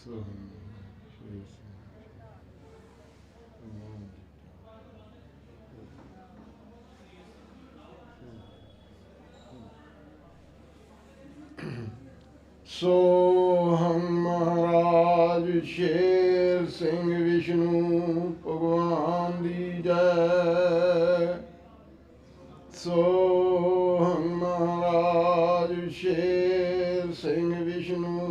ਸੋ ਸ਼੍ਰੀ ਸੋ ਹਮ ਮਹਾਰਾਜ ਸ਼ੇਰ ਸਿੰਘ ਵਿਸ਼ਨੂੰ ਭਗਵਾਨ ਦੀ ਜੈ ਸੋ ਹਮ ਮਹਾਰਾਜ ਸ਼ੇਰ ਸਿੰਘ ਵਿਸ਼ਨੂੰ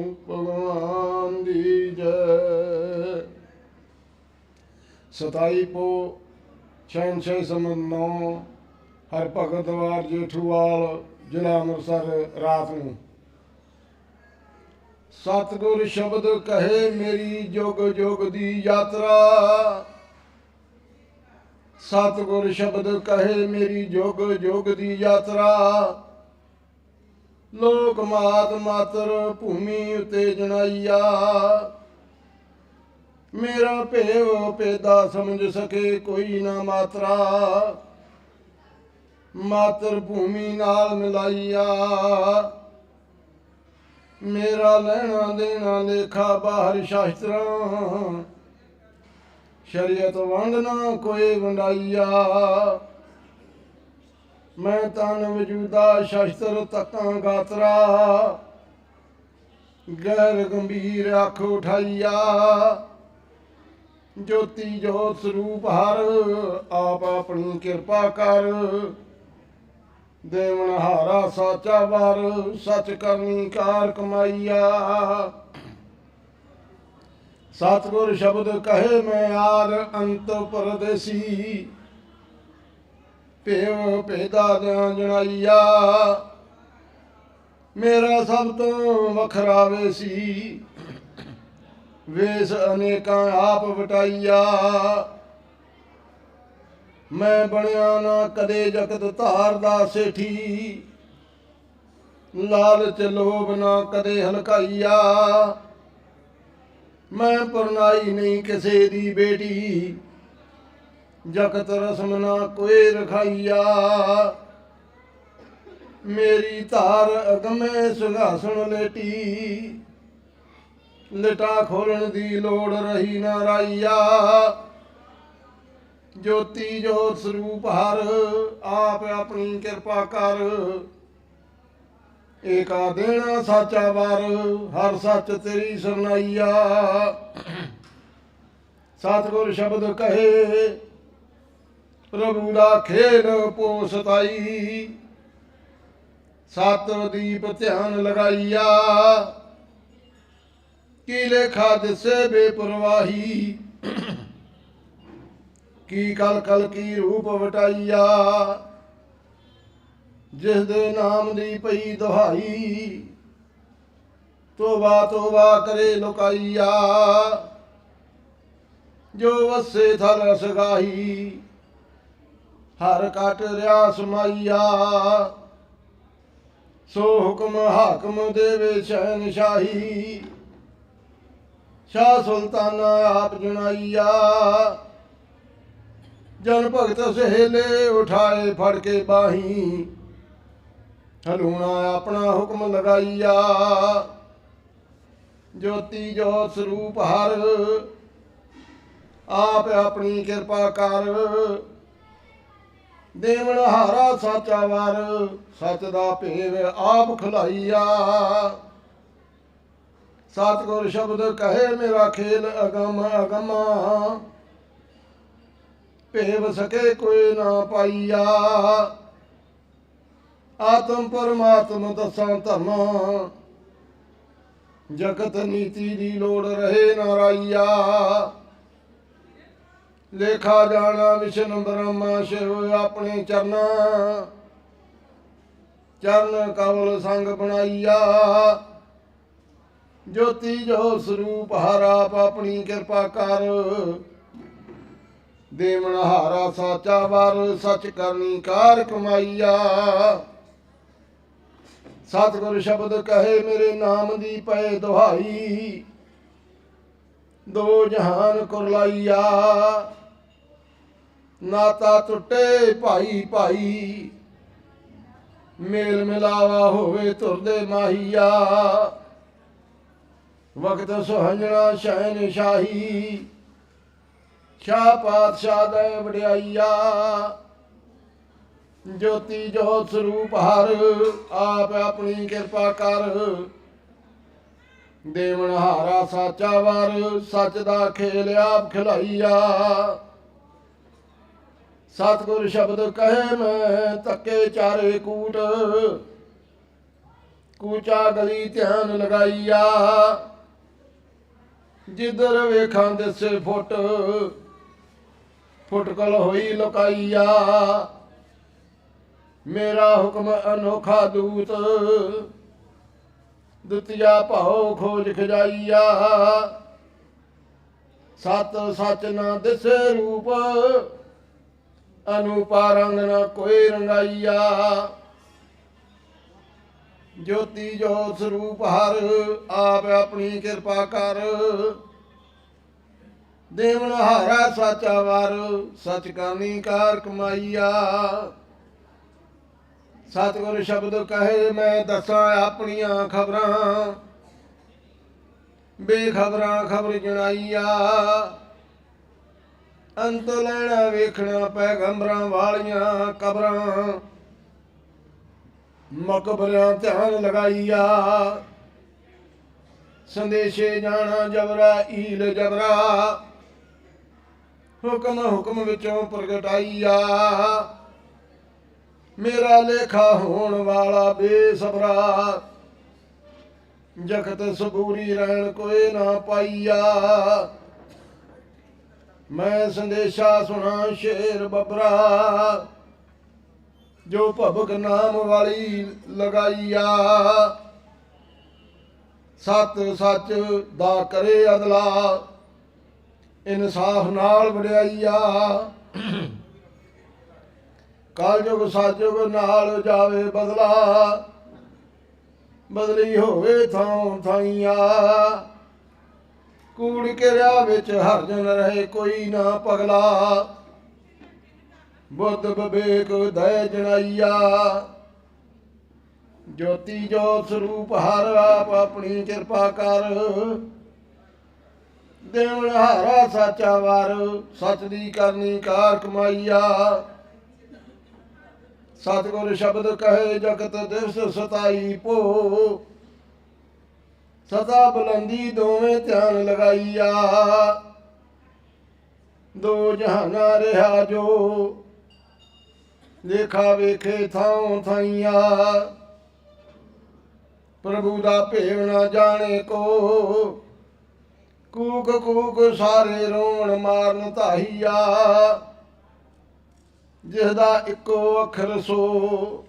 ਸਤਾਈ ਪੋ ਛੇ ਸਮਨ ਨੌ, ਹਰ ਭਗਤ ਵਾਰ ਜੇਠੂਵਾਲ ਜ਼ਿਲ੍ਹਾ ਅੰਮ੍ਰਿਤਸਰ, ਰਾਤ ਨੂੰ। ਸਤਿਗੁਰ ਸ਼ਬਦ ਕਹੇ ਮੇਰੀ ਜੁਗ ਜੁਗ ਦੀ ਯਾਤਰਾ। ਸਤਿਗੁਰ ਸ਼ਬਦ ਕਹੇ ਮੇਰੀ ਜੁਗ ਜੁਗ ਦੀ ਯਾਤਰਾ। ਲੋਕ ਮਾਤ ਮਾਤਰ ਭੂਮੀ ਉਤੇ ਜਣਾਈਆ। ਮੇਰਾ ਭੇਵ ਪੇਦਾ ਸਮਝ ਸਕੇ, ਕੋਈ ਨਾ ਮਾਤਰਾ। ਮਾਤਰ ਭੂਮੀ ਨਾਲ ਮਿਲਾਈਆ। ਮੇਰਾ ਲੈਣਾ ਦੇਣਾ ਲੇਖਾ ਬਾਹਰ ਸ਼ਾਸਤਰਾਂ। ਸ਼ਰੀਅਤ ਵੰਡਣਾ ਕੋਈ ਵੰਡਾਈਆ। ਮੈਂ ਤਨ ਵਜੂਦਾ ਸ਼ਸਤਰ ਤਤਾਂ ਗਾਤਰਾ। ਗੈਰ ਗੰਭੀਰ ਅੱਖ ਉਠਾਈਆ। ਜੋਤੀ ਜੋਤ ਸਰੂਪ ਹਰ, ਆਪ ਆਪਣੀ ਕਿਰਪਾ ਕਰ। ਦੇਵਨ ਹਾਰਾ ਸਾਚਾ ਵਰ, ਸਚ ਕਰਨੀ ਕਾਰ ਕਮਾਈਆ। ਸਤਿਗੁਰ ਸ਼ਬਦ ਕਹੇ ਮੈਂ ਆਦ ਅੰਤ ਪਰਦੇਸੀ। ਭੇਵ ਭੇਦਾ ਜਾਂ ਜਣਾਈਆ। ਮੇਰਾ ਸਭ ਤੋਂ ਵੱਖਰਾ ਵੇ ਸੀ ਵੇਸ ਅਨੇਕਾਂ ਆਪ ਵਟਾਈਆ। ਮੈਂ ਬਣਿਆ ਨਾ ਕਦੇ ਜਗਤ ਧਾਰ ਦਾ ਸੇਠੀ। ਲਾਲਚ ਲੋਭ ਨਾ ਕਦੇ ਹਲਕਾਈਆ। ਮੈਂ ਪਰਨਾਈ ਨਹੀਂ ਕਿਸੇ ਦੀ ਬੇਟੀ। ਜਗਤ ਰਸਮ ਨਾ ਕੋਈ ਰਖਾਈਆ। ਮੇਰੀ ਧਾਰ ਅਗਮੇ ਸੁਘਾਸਣ ਲੇਟੀ। ਲਟਾ ਖੋਲਣ ਦੀ ਲੋੜ ਰਹੀ ਨਾ ਰਾਈਆ। ਜੋਤੀ ਜੋਤ ਸਰੂਪ ਹਰ, ਆਪ ਆਪਣੀ ਕਿਰਪਾ ਕਰ। ਏਕਾ ਦੇਣਾ ਸਾਚਾ ਵਰ, ਹਰ ਸੱਚ ਤੇਰੀ ਸਰਨਾਈਆ। ਸਤਿਗੁਰ ਸ਼ਬਦ ਕਹੇ, ਪ੍ਰਭੂ ਦਾ ਖੇਲ ਪੋਸਤਾਈ ਸਤ ਦੀਪ ਧਿਆਨ ਲਗਾਈਆ। ਕੀ ਲੇਖਾ ਦਿਸੇ ਬੇਪਰਵਾਹੀ? ਕੀ ਕਲ ਕਲ ਕੀ ਰੂਪ ਵਟਾਈਆ? ਜਿਸ ਦੇ ਨਾਮ ਦੀ ਪਈ ਦੁਹਾਈ, ਤੋਬਾ ਤੋਬਾ ਕਰੇ ਲੁਕਾਈਆ। ਜੋ ਵਸੇ ਥਲ ਸਗਾਹੀ ਹਰ ਕਟ ਰਿਆ ਸਮਾਈਆ। ਸੋ ਹੁਕਮ ਹਾਕਮ ਦੇਵੇ ਸ਼ਹਿਨਸ਼ਾਹੀ। ਸ਼ਾਹ ਸੁਲਤਾਨਾ ਆਪ ਜਣਾਈਆ। ਜਨ ਭਗਤ ਸਹੇਲੇ ਉਠਾਏ ਫੜ ਕੇ ਬਾਹੀ। ਹਲੂਣਾ ਆਪਣਾ ਹੁਕਮ ਲਗਾਈਆ। ਜੋਤੀ ਜੋਤ ਸਰੂਪ ਹਰ ਆਪ ਆਪਣੀ ਕਿਰਪਾ ਕਰ। ਦੇਵਨ ਹਾਰਾ ਸਾਚਾ ਵਰ, ਸੱਚ ਦਾ ਭੇਵ ਆਪ ਖੁਲਾਈਆ। ਸਤਿਗੁਰ ਸ਼ਬਦ ਕਹੇ ਮੇਰਾ ਖੇਲ ਅਗਮ ਅਗਮਾ। ਭੇਵ ਸਕੇ ਕੋਈ ਨਾ ਪਾਈਆ। ਆਤਮ ਪਰਮਾਤਮ ਦਸਾਂ ਧਰਮਾਂ। ਜਗਤ ਨੀਤੀ ਦੀ ਲੋੜ ਰਹੇ ਨਾਰਾਇਆ ਲੇਖਾ ਜਾਣਾ ਵਿਸ਼ਨ ਬ੍ਰਹਮਾ ਸ਼ਿਵ ਆਪਣੇ ਚਰਨਾਂ। ਚਰਨ ਕਵਲ ਸੰਗ ਬਣਾਈਆ। ਜੋਤੀ ਜੋ ਸਰੂਪ ਹਰ ਆਪ ਆਪਣੀ ਕਿਰਪਾ ਕਰ। ਦੇਵਨ ਹਾਰਾ ਸਾਚਾ ਵਰ, ਸਚ ਕਰਨੀ ਕਾਰ ਕਮਾਈਆ। ਸਤਿਗੁਰ ਸ਼ਬਦ ਕਹੇ ਮੇਰੇ ਨਾਮ ਦੀ ਪਏ ਦੁਹਾਈ। ਦੋ ਜਹਾਨ ਕੁਰਲਾਈਆ। ਨਾਤਾ ਟੁੱਟੇ ਭਾਈ ਭਾਈ। ਮੇਲ ਮਿਲਾਵਾ ਹੋਵੇ ਤੁਰਦੇ ਮਾਹੀਆ। ਵਕਤ ਸੁਹੰਜਣਾ ਸ਼ਹਿਨ ਸ਼ਾਹੀ। ਸ਼ਾਹ ਪਾਤਸ਼ਾਹ ਦੇ ਵਡਿਆਈਆ, ਜੋਤੀ ਜੋਤ ਸਰੂਪ ਹਰ ਆਪ ਆਪਣੀ ਕਿਰਪਾ ਕਰ। ਦੇਵਨ ਹਾਰਾ ਸਾਚਾ ਵਰ, ਸੱਚ ਦਾ ਖੇਲ ਆਪ ਖਿਲਾਈਆ। ਸਤਿਗੁਰ ਸ਼ਬਦ ਕਹੇ ਮੈਂ, ਤੱਕੇ ਚਾਰੇ ਕੂਟ। ਕੂਚਾ ਗਲੀ ਧਿਆਨ ਲਗਾਈਆ। ਜਿੱਧਰ ਵੇਖਾਂ ਦਿਸੇ ਫੁੱਟ ਫੁਟਕਲ ਹੋਈ ਲੁਕਾਈਆ। ਮੇਰਾ ਹੁਕਮ ਅਨੋਖਾ ਦੂਤ, ਦੁਤੀਆ ਭਾਉ ਖੋਜ ਖਜਾਈਆ। ਸਤ ਸਚ ਨਾ ਦਿਸੇ ਰੂਪ ਅਨੂਪਾ ਰੰਗ ਨਾ ਕੋਈ ਰੰਗਾਈਆ। ਜੋਤੀ ਜੋਤ ਸਰੂਪ ਹਰ ਆਪ ਆਪਣੀ ਕਿਰਪਾ ਕਰ। ਦੇਵਨ ਹਾਰਾ ਸਾਚਾ ਵਰ ਸਚ ਕਰਨੀ ਕਾਰ ਕਮਾਈਆ। ਸਤਿਗੁਰ ਸ਼ਬਦ ਕਹੇ, ਮੈਂ ਦੱਸਾਂ ਆਪਣੀਆਂ ਖਬਰਾਂ। ਬੇਖਬਰਾਂ ਖਬਰ ਜਣਾਈਆ। ਅੰਤ ਲੈਣਾ ਵੇਖਣਾ ਪੈਗੰਬਰਾਂ ਵਾਲੀਆਂ ਕਬਰਾਂ। ਮਕਬਰਿਆਂ ਧਿਆਨ ਲਗਾਈਆ। ਸੰਦੇਸ਼ੇ ਜਾਣਾ ਜਬਰਾ, ਈਲ ਜਬਰਾ। ਹੁਕਮ ਹੁਕਮ ਵਿੱਚੋਂ ਪ੍ਰਗਟਾਈਆ। ਮੇਰਾ ਲੇਖਾ ਹੋਣ ਵਾਲਾ ਬੇਸਬਰਾ। ਜਗਤ ਸਬੂਰੀ ਰਹਿਣ ਕੋਈ ਨਾ ਪਾਈਆ। ਮੈਂ ਸੰਦੇਸ਼ਾ ਸੁਣਾ, ਸ਼ੇਰ ਬਬਰਾ। ਜੋ ਭਵਕ ਨਾਮ ਵਾਲੀ ਲਗਾਈਆ। ਸਤ ਸੱਚ ਦਾ ਕਰੇ ਅਦਲਾ, ਇਨਸਾਫ ਨਾਲ ਵਡਿਆਈਆ। ਕਲਯੁਗ ਸਤਯੁਗ ਨਾਲ ਜਾਵੇ ਬਦਲਾ, ਬਦਲੀ ਹੋਵੇ ਥਾਂ ਥਾਈਆ। ਕੂੜ ਕਿਰਿਆ ਵਿੱਚ ਹਰ ਜਨ ਰਹੇ ਕੋਈ ਨਾ ਪਗਲਾ। ਬੁੱਧ ਵਿਵੇਕ ਦਇ ਜਣਾਈਆ ਜੋਤੀ ਜੋਤ ਸਰੂਪ ਹਰ ਆਪ ਆਪਣੀ ਕਿਰਪਾ ਕਰ। ਦੇਵਨ ਹਾਰਾ ਸਾਚਾ ਵਰ, ਸਚ ਦੀ ਕਰਨੀ ਕਾਰ ਕਮਾਈਆ। ਸਤਿਗੁਰ ਸ਼ਬਦ ਕਹੇ ਜਗਤ ਦਿਵਸ ਸਤਾਈ ਭੋ। ਸਦਾ ਬੁਲੰਦੀ ਦੋਵੇਂ ਧਿਆਨ ਲਗਾਈਆ। ਦੋ ਜਹਾਨਾ ਰਹਾ ਜੋ ਲੇਖਾ ਵੇਖੇ ਥਾਂ ਥਾਈਆ। ਪ੍ਰਭੂ ਦਾ ਭੇਵ ਨਾ ਜਾਣੇ ਕੋ। ਕੂਕ ਕੂਕ ਸਾਰੇ ਰੋਣ ਮਾਰਨ ਧਾਈਆ। ਜਿਸ ਦਾ ਇੱਕੋ ਅੱਖਰ ਸੋ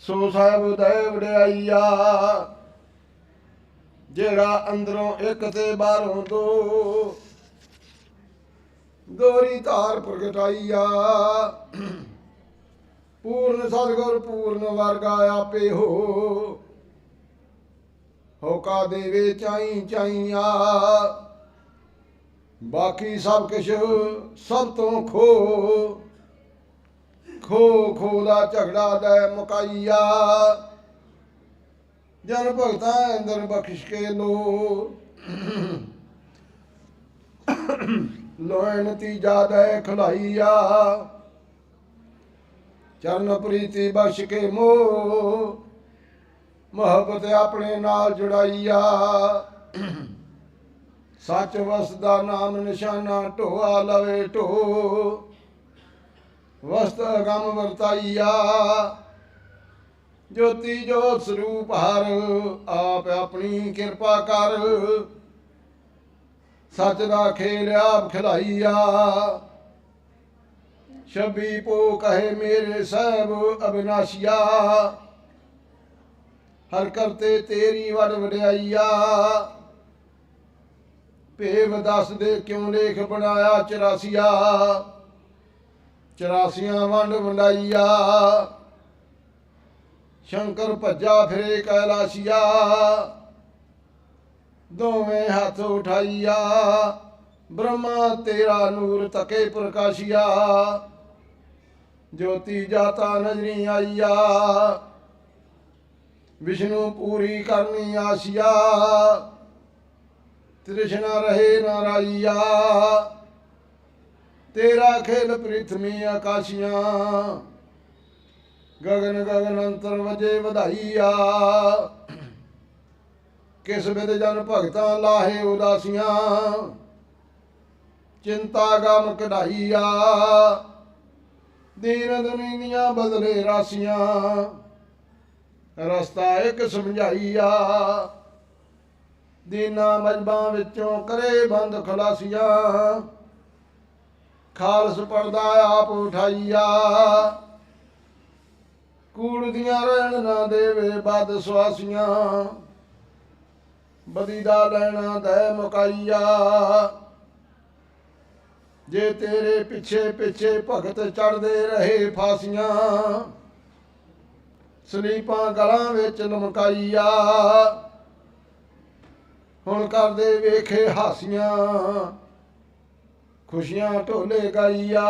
ਸੋ ਸਾਹਿਬ ਦੈ ਵਡਿਆਈਆ ਜਿਹੜਾ ਅੰਦਰੋਂ ਇੱਕ ਤੇ ਬਾਹਰੋਂ ਦੋ। ਦੋਰੀ ਧਾਰ ਪ੍ਰਗਟਾਈਆ। ਪੂਰਨ ਸਤਿਗੁਰ, ਪੂਰਨ ਵਰਗਾ ਆਪੇ ਹੋ ਹੋਕਾ ਦੇਵੇ ਚਾਈ ਚਾਈਆ। ਬਾਕੀ ਸਭ ਕੁਛ ਸਭ ਤੋਂ ਖੋ। ਖੋ ਖੋ ਦਾ ਝਗੜਾ ਲੈ ਮੁਕਾਈਆ। ਜਨ ਭਗਤਾਂ ਅੰਦਰ ਬਖਸ਼ ਕੇ ਲੋ। ਲੋਇਨ ਤੀਜਾ ਦੇ ਖਲਾਈਆ। ਚਰਨ ਪ੍ਰੀਤੀ ਬਖਸ਼ ਕੇ ਮੋਹ। ਮੁਹੱਬਤ ਆਪਣੇ ਨਾਲ ਜੁੜਾਈਆ। ਸੱਚ ਵਸਦਾ ਨਾਮ ਨਿਸ਼ਾਨਾ ਢੋਆ ਲਵੇ ਢੋ ਵਸਤ ਗਮ ਵਰਤਾਈਆ। ਜੋਤੀ ਜੋਤ ਸਰੂਪ ਹਰ ਆਪ ਆਪਣੀ ਕਿਰਪਾ ਕਰ। ਸੱਚ ਦਾ ਖੇਲ ਆਪ ਖਿਲਾਈਆ। ਛਬੀ ਪੋ ਕਹੇ ਮੇਰੇ ਸਭ ਅਬਿਨਾਸ਼ੀਆ, ਹਰ ਕਰਤੇ ਤੇਰੀ ਵਡ ਵਡਿਆਈਆ। ਭੇਵ ਦੱਸ ਦੇ ਕਿਉਂ ਲੇਖ ਬਣਾਇਆ 84 ਚਰਾਸੀਆਂ ਵੰਡ ਵੰਡਾਈਆ। ਸ਼ੰਕਰ ਭੱਜਾ ਫਿਰੇ ਕੈਲਾਸੀਆ। ਦੋਵੇਂ ਹੱਥ ਉਠਾਈਆ। ਬ੍ਰਹਮਾ ਤੇਰਾ ਨੂਰ ਤਕੇ ਪ੍ਰਕਾਸ਼ੀਆ। ਜੋਤੀ ਜਾਤਾ ਨਜ਼ਰੀ ਆਈਆ। ਵਿਸ਼ਨੂੰ ਪੂਰੀ ਕਰਨੀ ਆਸੀਆ। ਤ੍ਰਿਸ਼ਨਾ ਰਹੇ ਨਾ ਤੇਰਾ ਖੇਲ ਪ੍ਰਿਥਮੀ ਆਕਾਸ਼ੀਆਂ। ਗਗਨ ਗਗਨ ਅੰਤਰ ਵਜੇ ਵਧਾਈਆ। ਕਿਸ ਬਿਦ ਜਨ ਭਗਤਾਂ ਲਾਹੇ ਉਦਾਸੀਆਂ। ਚਿੰਤਾ ਗਮ ਕਢਾਈਆ। ਦੀਨ ਦੁਨੀਆਂ ਬਦਲੇ ਰਾਸੀਆਂ। ਰਸਤਾ ਇੱਕ ਸਮਝਾਈਆ। ਦੀਨਾ ਮਜਬਾਂ ਵਿੱਚੋਂ ਕਰੇ ਬੰਦ ਖਲਾਸੀਆਂ। ਖਾਲਸ ਪਰਦਾ ਆਪ ਉਠਾਈਆ। ਕੂੜ ਦੀਆਂ ਰਹਿਣ ਨਾ ਦੇਵੇ ਬਦ ਸਵਾਸੀਆਂ। ਬਦੀ ਦਾ ਲੈਣਾ ਦੈ ਮੁਕਾਈਆ। ਜੇ ਤੇਰੇ ਪਿੱਛੇ ਪਿੱਛੇ ਭਗਤ ਚੜਦੇ ਰਹੇ ਫਾਸੀਆਂ, ਸਲੀਪਾਂ ਗਲਾਂ ਵਿੱਚ ਲਮਕਾਈਆ ਹੁਣ ਕਰਦੇ ਵੇਖੇ ਹਾਸੀਆਂ, ਖੁਸ਼ੀਆਂ ਢੋਲੇ ਗਾਈਆ।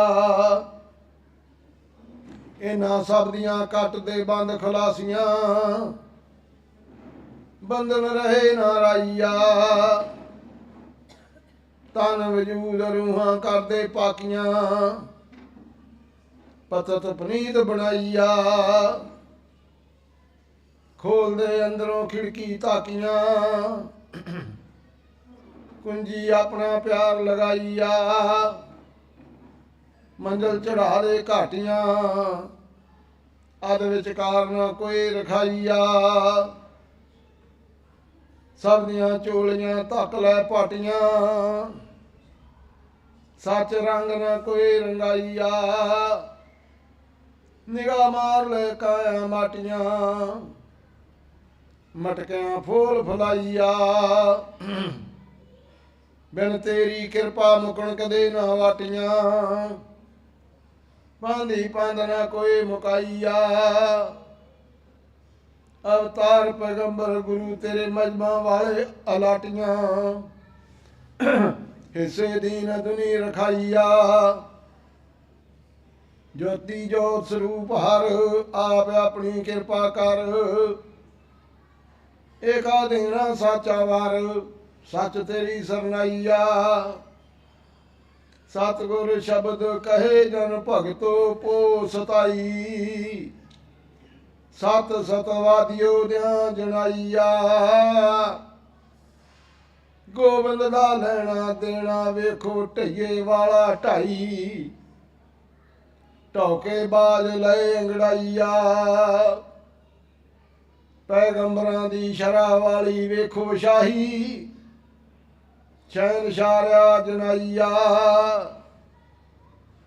ਇਹਨਾਂ ਸਭ ਦੀਆਂ ਕੱਟ ਦੇ ਬੰਦ ਖੁਲਾਸੀਆਂ ਬੰਦਨ ਰਹੇ ਨਾ ਰਾਈਆ। ਤਨ ਵਜੂਦ ਰੂਹਾਂ ਕਰਦੇ ਪਾਕੀਆਂ। ਪਤਤ ਪਨੀਤ ਬਣਾਈਆ। ਖੋਲਦੇ ਅੰਦਰੋਂ ਖਿੜਕੀ ਤਾਕੀਆਂ ਕੁੰਜੀ ਆਪਣਾ ਪਿਆਰ ਲਗਾਈਆ। ਮੰਜ਼ਲ ਚੜਾ ਦੇ ਘਾਟੀਆਂ। ਅਦ ਵਿਚਕਾਰ ਨਾ ਕੋਈ ਰਖਾਈਆ। ਸਭ ਦੀਆਂ ਚੋਲੀਆਂ ਧੱਕ ਲੈ ਪਾਟੀਆਂ। ਸੱਚ ਰੰਗ ਨਾ ਕੋਈ ਰੰਗਾਈਆ। ਨਿਗਾ ਮਾਰ ਲੈ ਕਾਇਆ ਮਾਟੀਆਂ। ਮਟਕਿਆਂ ਫੋਲ ਫਲਾਈਆ। ਬਿਨ ਤੇਰੀ ਕਿਰਪਾ ਮੁਕਣ ਕਦੇ ਨਾ ਵਾਟੀਆਂ। ਪਾਂਦੀ ਨਾ ਕੋਈ ਮੁਕਾਈਆ। ਅਵਤਾਰ ਪੈਗੰਬਰ ਗੁਰੂ ਤੇਰੇ ਮਜਮਾ ਵਾਲੇ ਅਲਾਟੀਆਂ। ਹਿੱਸੇ ਦੀਨ ਦੁਨੀ ਰਖਾਈਆ। ਜੋਤੀ ਜੋਤ ਸਰੂਪ ਹਰ ਆਪ ਆਪਣੀ ਕਿਰਪਾ ਕਰ। ਏਕਾ ਦੇਣਾ ਸਾਚਾ ਵਾਰ, ਸੱਚ ਤੇਰੀ ਸਰਨਾਈਆ। ਸਤਿਗੁਰ ਸ਼ਬਦ ਕਹੇ ਜਨ ਭਗਤੋ ਪੋ ਸਤਾਈ। ਸਤ ਸਤਵਾਦੀਓ ਦਿਆਂ ਜਣਾਈਆ ਗੋਬਿੰਦ ਦਾ ਲੈਣਾ ਦੇਣਾ ਵੇਖੋ ਢਈਏ ਵਾਲਾ ਢਾਈ। ਢੌਕੇ ਬਾਜ ਲਏ ਅੰਗੜਾਈਆ। ਪੈਗੰਬਰਾਂ ਦੀ ਸ਼ਰਾ ਵਾਲੀ ਵੇਖੋ ਸ਼ਾਹੀ। ਚੈਨ ਸ਼ਾਰਿਆ ਜਨਾਈਆ।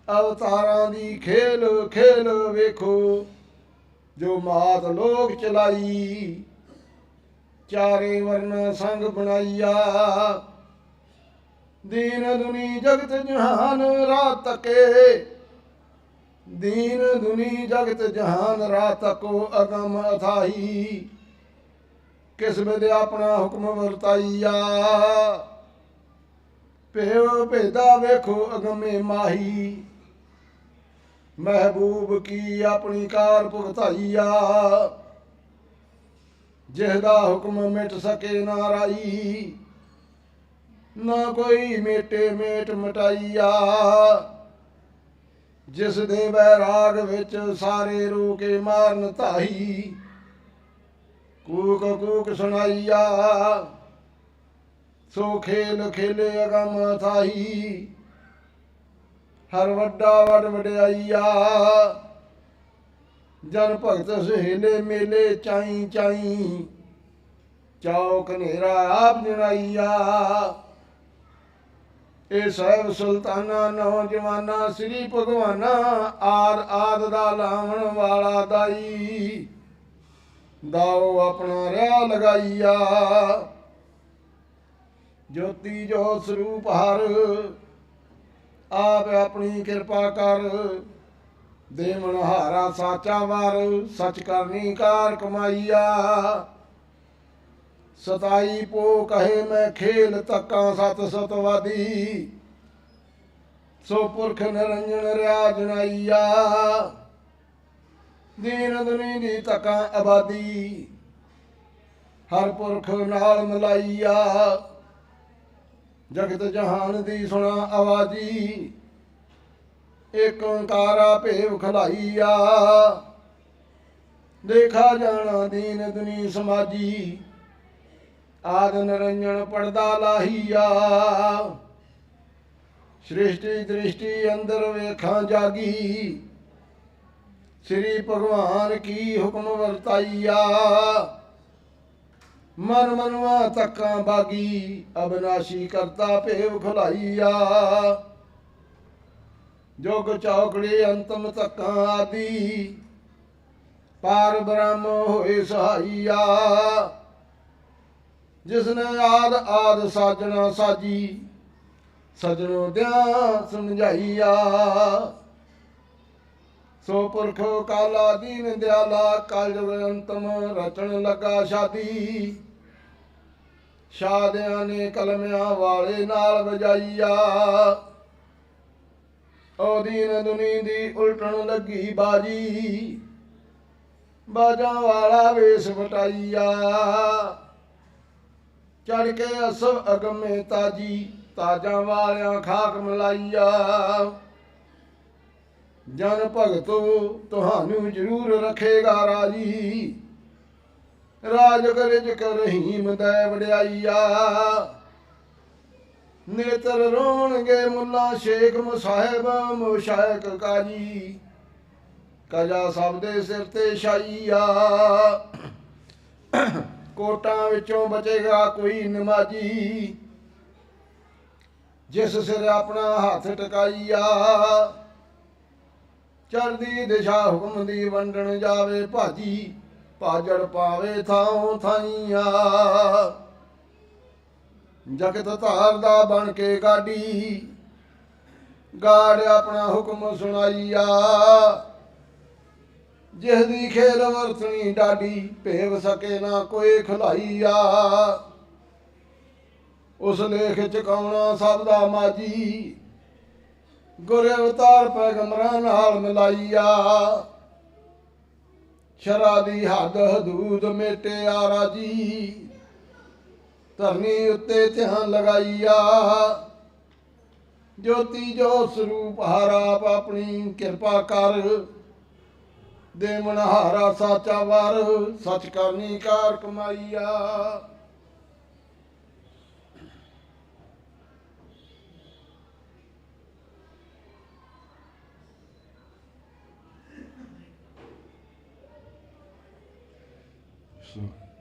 ਅਵਤਾਰਾਂ ਦੀ ਖੇਲ ਖੇਲ ਵੇਖੋ, ਜੋ ਮਾਤ ਲੋਕ ਚਲਾਈ। ਚਾਰੇ ਵਰਨ ਸੰਗ ਬਣਾਈਆ। ਦੀਨ ਦੁਨੀ ਜਗਤ ਜਹਾਨ ਰਾਤ ਤਕੇ ਦੀਨ ਦੁਨੀ ਜਗਤ ਜਹਾਨ ਰਾਤ ਤਕੋ ਅਗਮ ਅਥਾਈ ਕਿਸਮ ਦੇ ਆਪਣਾ ਹੁਕਮ ਵਰਤਾਈਆ। ਪਿਓ ਭੇਦਾ ਵੇਖੋ ਅਗਮੇ ਮਾਹੀ। ਮਹਿਬੂਬ ਕੀ ਆਪਣੀ ਕਾਰ ਭੁਗਤਾਈਆ। ਜਿਹਦਾ ਹੁਕਮ ਮਿਟ ਸਕੇ ਨਾ ਰਾਈ, ਨਾ ਕੋਈ ਮੇਟੇ ਮੇਟ ਮਟਾਈਆ। ਜਿਸ ਦੇ ਵੈਰਾਗ ਵਿੱਚ ਸਾਰੇ ਰੋ ਕੇ ਮਾਰਨ ਧਾਈ ਕੂਕ ਕੂਕ ਸੁਣਾਈਆ। ਸੋ ਖੇਲ ਖੇਲੇ ਅਗਮ ਥਾਈ ਹਰ ਵੱਡਾ ਵਡ ਵਡਿਆਈਆ। ਜਨ ਭਗਤ ਸਹੇਲੇ ਮੇਲੇ ਚਾਈ ਚਾਈ। ਚੌਕ ਹਨੇਰਾ ਆਪ ਜਣਾਈਆ ਇਹ ਸਹਿਬ ਸੁਲਤਾਨਾ ਨੌਜਵਾਨਾ, ਸ੍ਰੀ ਭਗਵਾਨਾ ਆਦ ਆਦ ਦਾ ਲਾਵਣ ਵਾਲਾ ਦਾਈ। ਦਾਓ ਆਪਣਾ ਰਿਆ ਲਗਾਈਆ। ਜੋਤੀ ਜੋਤ ਸਰੂਪ ਹਰ, ਆਪ ਆਪਣੀ ਕਿਰਪਾ ਕਰ। ਦੇਵਨ ਹਾਰਾ ਸਾਚਾ ਵਾਰ, ਸਚ ਕਰਨੀ ਕਾਰ ਕਮਾਈਆ। ਸਤਾਈ ਪੋ ਕਹੇ ਮੈਂ ਖੇਲ ਤੱਕਾਂ ਸਤ ਸਤਵਾਦੀ। ਸੋ ਪੁਰਖ ਨਿਰੰਜਨ ਰਿਆ ਜਨਾਈਆ। ਦੀਨ ਦੁਨੀ ਦੀ ਤੱਕਾਂ ਆਬਾਦੀ। ਹਰ ਪੁਰਖ ਨਾਲ ਮਲਾਈਆ। ਜਗਤ ਜਹਾਨ ਦੀ ਸੁਣਾ ਆਵਾਜੀ। ਏਕ ਓੰਕਾਰਾ ਭੇਵ ਖਲਾਈਆ। ਦੇਖਾ ਜਾਣਾ ਦੀਨ ਦੁਨੀ ਸਮਾਜੀ, ਆਦ ਨਿਰੰਜਨ ਪੜਦਾ ਲਾਹੀਆ। ਸ੍ਰਿਸ਼ਟੀ ਦ੍ਰਿਸ਼ਟੀ ਅੰਦਰ ਵੇਖਾਂ ਜਾਗੀ, ਸ੍ਰੀ ਭਗਵਾਨ ਕੀ ਹੁਕਮ ਵਰਤਾਈਆ। ਮਨ ਮਨਵਾ ਤੱਕਾਂ ਬਾਗੀ, ਅਬਨਾਸ਼ੀ ਕਰਤਾ ਭੇਵ ਖੁਲਾਈਆ। ਜੋਗ ਚੌਕੜੀ ਅੰਤਮ ਤੱਕਾਂ ਆਦੀ। ਪਾਰ ਬ੍ਰਹਮ ਹੋਏ ਸਹਾਈਆ। ਜਿਸਨੇ ਆਦ ਆਦ ਸਾਜਣਾ ਸਾਜੀ, ਸਜਣੋ ਦਿਆਂ ਸਮਝਾਈਆ। ਸੋ ਪੁਰਖ ਕਾਲਾ ਦੀਨ ਦਿਆਲਾ ਕਲਯੁਗ ਅੰਤਮ ਰਚਣ ਲਗਾ ਸ਼ਾਦੀ। ਸ਼ਾਦਿਆਂ ਨੇ ਕਲਮਿਆਂ ਵਾਲੇ ਨਾਲ ਵਜਾਈਆ। ਉਹ ਦੀਨ ਦੁਨੀ ਦੀ ਉਲਟਣ ਲੱਗੀ ਬਾਜੀ। ਬਾਜਾਂ ਵਾਲਾ ਵੇਸ ਵਟਾਈਆ। ਚੜ ਕੇ ਅਸਵ ਅਗਮੇ ਤਾਜੀ, ਤਾਜਾਂ ਵਾਲਿਆਂ ਖਾਕ ਮਲਾਈਆ। ਜਨ ਭਗਤੋ ਤੁਹਾਨੂੰ ਜ਼ਰੂਰ ਰੱਖੇਗਾ ਰਾਜੀ। ਰਾਜ ਕਰਿਜ ਕਰ ਰਹੀਮ ਦੈ ਵਡਿਆਈਆ। ਨੇਤਰ ਰੋਣਗੇ ਮੁੱਲਾ ਸ਼ੇਖ ਮੁਸਾਹਿਬ, ਮੁਸ਼ਾਇਕ ਕਾਜੀ। ਕਜਾ ਸਭ ਦੇ ਸਿਰ ਤੇ ਛਾਈਆ ਕੋਟਾਂ ਵਿੱਚੋਂ ਬਚੇਗਾ ਕੋਈ ਨਮਾਜੀ। ਜਿਸ ਸਿਰ ਆਪਣਾ ਹੱਥ ਟਿਕਾਈਆ ਚੜਦੀ ਦਿਸ਼ਾ ਹੁਕਮ ਦੀ ਵੰਡਣ ਜਾਵੇ ਭਾਜੀ। ਭਾਜੜ ਪਾਵੇ ਥਾਂ ਥਾਈਆ ਜਗਤ ਧਾਰ ਦਾ ਬਣ ਕੇ ਗਾਡੀ। ਗਾੜ ਆਪਣਾ ਹੁਕਮ ਸੁਣਾਈਆ। ਜਿਸ ਦੀ ਖੇਲ ਵਰਤਣੀ ਡਾਡੀ ਭੇਵ ਸਕੇ ਨਾ ਕੋਈ ਖੁਲਾਈਆ। ਉਸ ਲੇਖ ਚ ਕੌਣਾ ਸਭ ਦਾ ਮਾਜੀ। ਗੁਰ ਅਵਤਾਰ ਪੈਗੰਬਰਾਂ ਨਾਲ ਮਿਲਾਈਆ। ਸ਼ਰਾ ਦੀ ਹੱਦ ਹਦੂਦ ਮੇਟਿਆ ਰਾਜੀ। ਧਰਨੀ ਉੱਤੇ ਧਿਆਨ ਲਗਾਈਆ। ਜੋਤੀ ਜੋ ਸਰੂਪ ਹਰ ਆਪਣੀ ਕਿਰਪਾ ਕਰ। ਦੇ ਮਨਹਾਰਾ ਸਾਚਾ ਵਰ ਸਚ ਕਰਨੀ ਕਾਰ ਕਮਾਈਆ। So.